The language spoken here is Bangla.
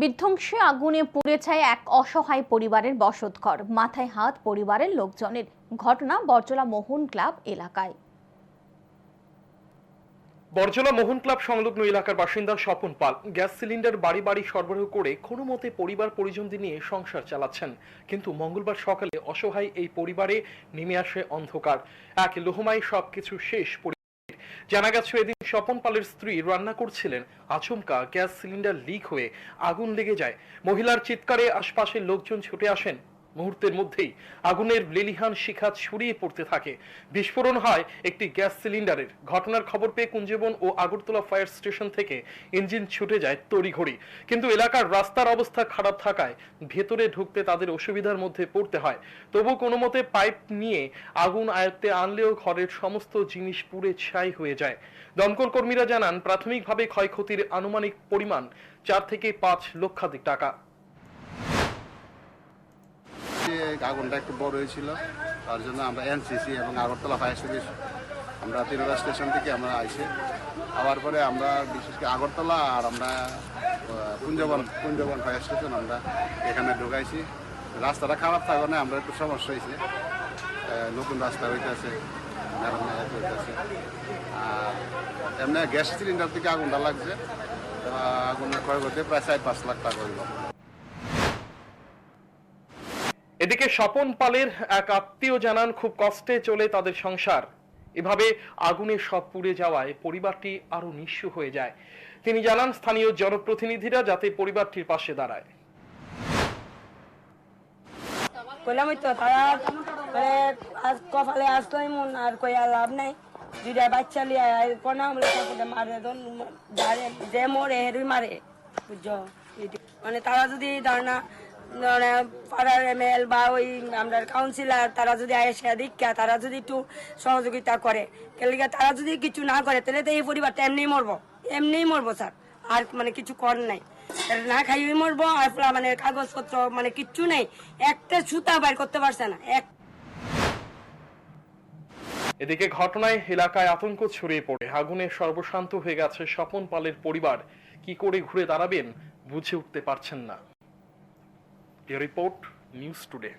বিধ্বংসী আগুনে পুড়ে ছায় এক অসহায় পরিবারের বসতঘর। মাথায় হাত পরিবারের লোকজনের। ঘটনা বরজলা মোহন ক্লাব এলাকায়। বরজলা মোহন ক্লাব সংলগ্ন এলাকার বাসিন্দা স্বপন পাল গ্যাস সিলিন্ডার বাড়ি বাড়ি সরবরাহ করে কোনো মতে পরিবার পরিজনদের নিয়ে সংসার চালাচ্ছেন। কিন্তু মঙ্গলবার সকালে অসহায় এই পরিবারে নেমে আসে অন্ধকার। এক লোহমায় সবকিছু শেষ জানা গেছে এদিন স্বপন পালের স্ত্রী রান্না করছিলেন। আচমকা গ্যাস সিলিন্ডার লিক হয়ে আগুন লেগে যায়। মহিলার চিৎকারে আশপাশের লোকজন ছুটে আসেন। মুহূর্তের মধ্যেই আগুনের লেলিহান শিখা ছড়িয়ে পড়তে থাকে। বিস্ফোরণ হয় একটি গ্যাস সিলিন্ডারের। ঘটনার খবর পেয়ে কুঞ্জবন ও আগরতলা ফায়ার স্টেশন থেকে ইঞ্জিন ছুটে যায় তড়িঘড়ি। কিন্তু এলাকার রাস্তার অবস্থা খারাপ থাকায় ভেতরে ঢুকতে তাদের অসুবিধার মধ্যে পড়তে হয়। তবু কোনো মতে পাইপ নিয়ে আগুন আয়ত্তে আনলেও ঘরের সমস্ত জিনিস পুড়ে ছাই হয়ে যায়। দমকল কর্মীরা জানান, প্রাথমিকভাবে ক্ষয়ক্ষতির আনুমানিক পরিমাণ চার থেকে পাঁচ লক্ষাধিক টাকা। আগুনটা একটু বড় হয়েছিল। তার জন্য আমরা এনসিসি এবং আগরতলা ফায়ার সার্ভিস, আমরা তিরোদা স্টেশন থেকে আমরা আইসে। আবার পরে আমরা বিশেষ করে আগরতলা আর আমরা কুঞ্জবন কুঞ্জবন ফায়ার স্টেশন আমরা এখানে ঢুকাইছি। রাস্তাটা খারাপ থাকার না, আমরা একটু সমস্যা হয়েছে। নতুন রাস্তা হইতেছে হইতেছে। আর এমনি গ্যাস সিলিন্ডার থেকে আগুনটা লাগছে। আগুনের ক্ষয় করতে প্রায় চার পাঁচ লাখ টাকা হইল। এদিকে স্বপন পালের এক আত্মীয় জানান, খুব কষ্টে চলে তাদের সংসার। এভাবে আগুনে সব পুড়ে যাওয়ায় পরিবারটি আরও নিঃস্ব হয়ে যায়। তিনি জানান, স্থানীয় জনপ্রতিনিধিরা যাতে পরিবারটির পাশে দাঁড়ায়। তো, তারা আজ কপালে আসতো এমন, আর কইয়া লাভ নাই। দুইটা বাচ্চা লিয়া কোনা মারে, যে মরে, হেরুই মারে, বুঝছ? মানে তারা যদি ধারণা পাড়ার এমএল বা ওই আমরা কাউন্সিলর তারা যদি আয়েসা দীক্ষা, তারা যদি একটু সহযোগিতা করে। কেলিকা তারা যদি কিছু না করে, তাহলে তো এই পরিবারটা এমনিই মরবো। এমনিই মরবো, স্যার। আর মানে কিছু কর নাই। না খাইয়ে মরবো, আর মানে কাগজপত্র মানে কিচ্ছু নেই। একটা সুতা বাইর করতে পারছে না। এক এদিকে ঘটনায় এলাকায় আতঙ্ক ছড়িয়ে পড়ে। আগুনে সর্বশান্ত হয়ে গেছে স্বপন পালের পরিবার। কি করে ঘুরে দাঁড়াবেন, বুঝে উঠতে পারছেন না। The report news today.